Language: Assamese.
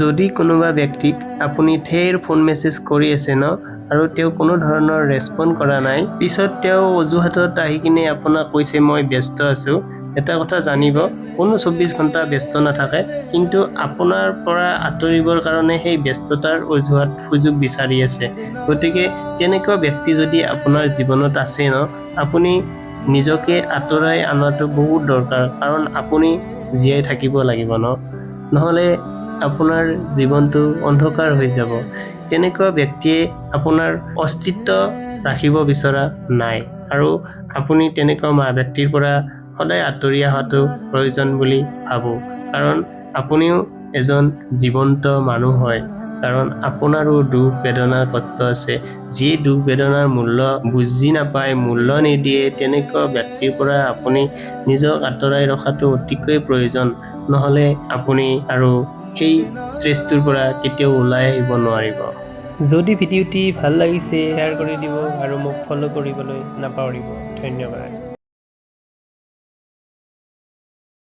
যদি কোনোবা ব্যক্তিক আপুনি ঢেৰ ফোন মেছেজ কৰি আছে ন আৰু তেওঁ কোনো ধৰণৰ ৰেচপণ্ড কৰা নাই পিছত তেওঁ অজুহাতত আহি কিনে আপোনাক কৈছে মই ব্যস্ত আছোঁ। এটা কথা জানিব কোনো চৌব্বিছ ঘণ্টা ব্যস্ত নাথাকে কিন্তু আপোনাৰ পৰা আঁতৰিবৰ কাৰণে সেই ব্যস্ততাৰ অজুহাত সুযোগ বিচাৰি আছে। গতিকে তেনেকুৱা ব্যক্তি যদি আপোনাৰ জীৱনত আছে ন আপুনি নিজকে আঁতৰাই অনাটো বহুত দৰকাৰ কাৰণ আপুনি জীয়াই থাকিব লাগিব ন। নহ'লে আপোনাৰ জীৱনটো অন্ধকাৰ হৈ যাব। তেনেকুৱা ব্যক্তিয়ে আপোনাৰ অস্তিত্ব ৰাখিব বিচৰা নাই আৰু আপুনি তেনেকুৱা মা ব্যক্তিৰ পৰা সদায় আঁতৰি অহাটো প্ৰয়োজন বুলি ভাবোঁ। কাৰণ আপুনিও এজন জীৱন্ত মানুহ হয়। কাৰণ আপোনাৰো দুখ বেদনাৰ কষ্ট আছে। যিয়ে দুখ বেদনাৰ মূল্য বুজি নাপায় মূল্য নিদিয়ে তেনেকুৱা ব্যক্তিৰ পৰা আপুনি নিজক আঁতৰাই ৰখাটো অতিকৈ প্ৰয়োজন। নহ'লে আপুনি আৰু সেই ষ্ট্ৰেছটোৰ পৰা কেতিয়াও ওলাই আহিব নোৱাৰিব। যদি ভিডিঅ'টি ভালো লাগিছে শ্বেয়াৰ কৰি দিব আৰু মোক ফ'ল' কৰিবলৈ নাপাহৰিব। ধন্যবাদ।